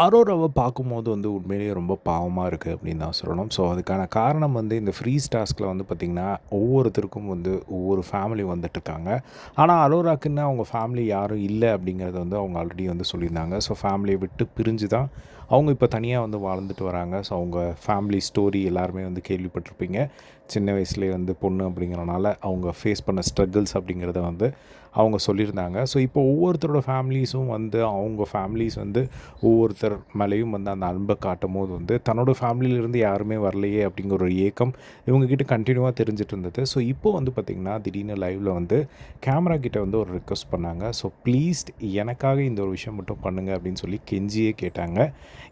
அரோராவை பார்க்கும்போது வந்து உண்மையிலேயே ரொம்ப பாவமாக இருக்குது அப்படின்னு தான் சொல்லணும். ஸோ அதுக்கான காரணம் வந்து இந்த ஃப்ரீஸ் டாஸ்கில் வந்து பார்த்திங்கன்னா ஒவ்வொருத்தருக்கும் வந்து ஒவ்வொரு ஃபேமிலி வந்துட்டுருக்காங்க ஆனால் அரோராக்குன்னு அவங்க ஃபேமிலி யாரும் இல்லை அப்படிங்கிறத வந்து அவங்க ஆல்ரெடி வந்து சொல்லியிருந்தாங்க. ஸோ ஃபேமிலியை விட்டு பிரிஞ்சு தான் அவங்க இப்போ தனியாக வந்து வாழ்ந்துட்டு வராங்க. ஸோ அவங்க ஃபேமிலி ஸ்டோரி எல்லாருமே வந்து கேள்விப்பட்டிருப்பீங்க. சின்ன வயசுலேயே வந்து பொண்ணு அப்படிங்கிறனால அவங்க ஃபேஸ் பண்ண ஸ்ட்ரகிள்ஸ் அப்படிங்கிறத வந்து அவங்க சொல்லியிருந்தாங்க. ஸோ இப்போ ஒவ்வொருத்தரோட ஃபேமிலிஸும் வந்து அவங்க ஃபேமிலிஸ் வந்து ஒவ்வொருத்தர் மேலேயும் வந்து அந்த அன்பை காட்டும் போது வந்து தன்னோட ஃபேமிலியிலேருந்து யாருமே வரலையே அப்படிங்கிற ஒரு ஏக்கம் இவங்கக்கிட்ட கண்டினியூவாக தெரிஞ்சிட்டு இருந்தது. ஸோ இப்போ வந்து பார்த்திங்கன்னா திடீர்னு லைவில் வந்து கேமரா கிட்டே வந்து ஒரு ரிக்வஸ்ட் பண்ணாங்க. ஸோ ப்ளீஸ் எனக்காக இந்த ஒரு விஷயம் மட்டும் பண்ணுங்கள் அப்படின்னு சொல்லி கெஞ்சியே கேட்டாங்க.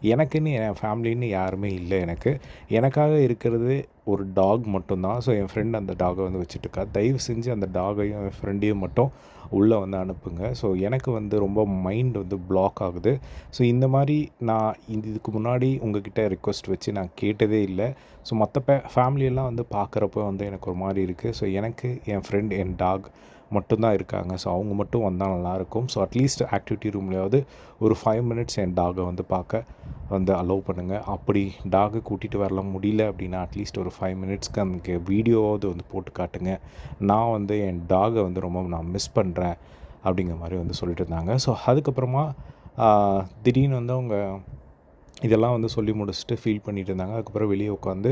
எனக்குன்னு என் ஃபேமிலின்னு யாருமே இல்லை எனக்கு. எனக்காக இருக்கிறது ஒரு டாக் மட்டும்தான். ஸோ என் ஃப்ரெண்ட் அந்த டாகை வந்து வச்சுட்டுருக்கா தயவு செஞ்சு அந்த டாகையும் என் ஃப்ரெண்டையும் மட்டும் உள்ளே வந்து அனுப்புங்க. ஸோ எனக்கு வந்து ரொம்ப மைண்ட் வந்து பிளாக் ஆகுது. ஸோ இந்த மாதிரி நான் இதுக்கு முன்னாடி உங்ககிட்ட ரிக்வஸ்ட் வச்சு நான் கேட்டதே இல்லை. ஸோ மற்ற பே ஃபேமிலியெல்லாம் வந்து பார்க்குறப்ப வந்து எனக்கு ஒரு மாதிரி இருக்குது ஸோ எனக்கு என் ஃப்ரெண்ட் என் டாக் மட்டும்தான் இருக்காங்க. ஸோ அவங்க மட்டும் வந்தால் நல்லாயிருக்கும் ஸோ அட்லீஸ்ட் ஆக்டிவிட்டி ரூம்லேயாவது ஒரு ஃபைவ் மினிட்ஸ் என் டாகை வந்து பார்க்க வந்து அலோவ் பண்ணுங்கள் அப்படி டாகை கூட்டிகிட்டு வரல முடியல அப்படின்னா அட்லீஸ்ட் ஒரு ஃபைவ் மினிட்ஸ்க்கு அந்த வீடியோவாவது வந்து போட்டு காட்டுங்க. நான் வந்து என் டாகை வந்து ரொம்ப நான் மிஸ் பண்ணுறேன் அப்படிங்கிற மாதிரி வந்து சொல்லிட்டு இருந்தாங்க. ஸோ அதுக்கப்புறமா திடீர்னு வந்து அவங்க இதெல்லாம் வந்து சொல்லி முடிச்சுட்டு ஃபீல் பண்ணிகிட்டு இருந்தாங்க. அதுக்கப்புறம் வெளியே உட்காந்து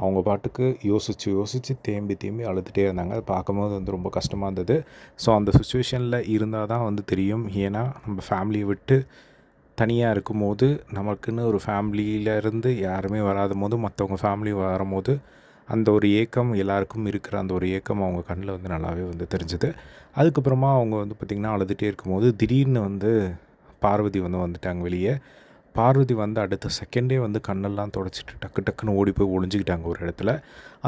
அவங்க பாட்டுக்கு யோசித்து யோசித்து தேம்பி தேம்பி அழுதுகிட்டே இருந்தாங்க. அதை பார்க்கும்போது வந்து ரொம்ப கஷ்டமாக இருந்தது. ஸோ அந்த சுச்சுவேஷனில் இருந்தால் தான் வந்து தெரியும். ஏன்னா நம்ம ஃபேமிலியை விட்டு தனியாக இருக்கும்போது நமக்குன்னு ஒரு ஃபேமிலியிலேருந்து யாருமே வராத போது மற்றவங்க ஃபேமிலி வரும்போது அந்த ஒரு ஏக்கம் எல்லாருக்கும் இருக்கிற அந்த ஒரு ஏக்கம் அவங்க கண்ணில் வந்து நல்லாவே வந்து தெரிஞ்சுது. அதுக்கப்புறமா அவங்க வந்து பார்த்திங்கன்னா அழுதுகிட்டே இருக்கும்போது திடீர்னு வந்து பார்வதி வந்து வந்துட்டாங்க வெளியே. பார்வதி வந்து அடுத்த செகண்டே வந்து கண்ணெல்லாம் தொடச்சிட்டு டக்கு டக்குன்னு ஓடி போய் ஒளிஞ்சிக்கிட்டாங்க ஒரு இடத்துல.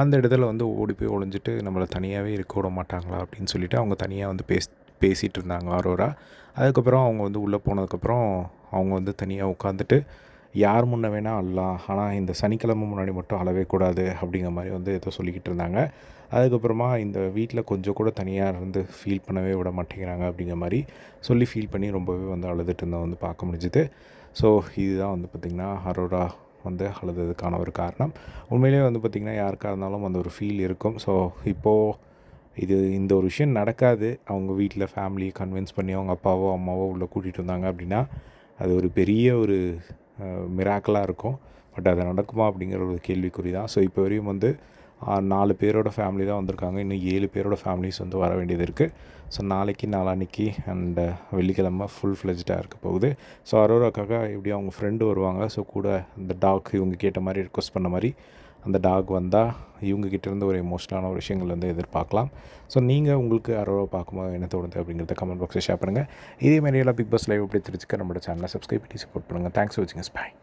அந்த இடத்துல வந்து ஓடி போய் ஒளிஞ்சிட்டு நம்மளை தனியாகவே இருக்க விட மாட்டாங்களா அப்படின்னு சொல்லிவிட்டு அவங்க தனியாக வந்து பேஸ் பேசிகிட்டு இருந்தாங்க ஆரோரா அதுக்கப்புறம் அவங்க வந்து உள்ளே போனதுக்கப்புறம் அவங்க வந்து தனியாக உட்காந்துட்டு யார் முன்ன வேணால் அழலாம் ஆனால் இந்த சனிக்கிழமை முன்னாடி மட்டும் அழவே கூடாது அப்படிங்கிற மாதிரி வந்து ஏதோ சொல்லிக்கிட்டு இருந்தாங்க. அதுக்கப்புறமா இந்த வீட்டில் கொஞ்சம் கூட தனியாக இருந்து ஃபீல் பண்ணவே விட மாட்டேங்கிறாங்க அப்படிங்கிற மாதிரி சொல்லி ஃபீல் பண்ணி ரொம்பவே வந்து அழுதுட்டு இருந்தோம் வந்து பார்க்க முடிஞ்சுது. ஸோ இதுதான் வந்து பார்த்திங்கன்னா அரோரா வந்து அழுதுறதுக்கான ஒரு காரணம். உண்மையிலேயே வந்து பார்த்திங்கன்னா யாருக்காக இருந்தாலும் அந்த ஒரு ஃபீல் இருக்கும். ஸோ இப்போது இது இந்த ஒரு விஷயம் நடக்காது. அவங்க வீட்டில் ஃபேமிலியை கன்வின்ஸ் பண்ணி அவங்க அப்பாவோ அம்மாவோ உள்ளே கூட்டிகிட்டு வந்தாங்க அப்படின்னா அது ஒரு பெரிய ஒரு மிராக்கலாக இருக்கும். பட் அது நடக்குமா அப்படிங்கிற ஒரு கேள்விக்குறி தான். ஸோ இப்போ வரையும் வந்து நாலு பேரோட ஃபேமிலி தான் வந்திருக்காங்க. இன்னும் ஏழு பேரோட ஃபேமிலிஸ் வந்து வர வேண்டியது இருக்குது ஸோ நாளைக்கு நாளான்னைக்கு அண்ட் வெள்ளிக்கிழமை ஃபுல் ஃப்ளெஜ்டாக இருக்க போகுது. ஸோ அரோராக்காக இப்படி அவங்க ஃப்ரெண்டு வருவாங்க. ஸோ கூட அந்த டாக் இவங்க கேட்ட மாதிரி ரிக்வஸ்ட் பண்ண மாதிரி அந்த டாக் வந்தால் இவங்ககிட்டேருந்து ஒரு எமோஷனலான ஒரு விஷயங்கள் வந்து எதிர்பார்க்கலாம். ஸோ நீங்கள் உங்களுக்கு அரோவை பார்க்கும்போது என்ன தோணுது அப்படிங்கிறத கமெண்ட் பாக்ஸில் ஷேர் பண்ணுங்கள் இதே மாதிரி எல்லாம் பிக் பாஸ் லைவ் அப்படி தெரிஞ்சுக்க நம்மளோட சேனலை சப்ஸ்கிரைப் பண்ணி சப்போர்ட் பண்ணுங்கள் தேங்க்ஸ் ஃபார் வாட்சிங் பாய்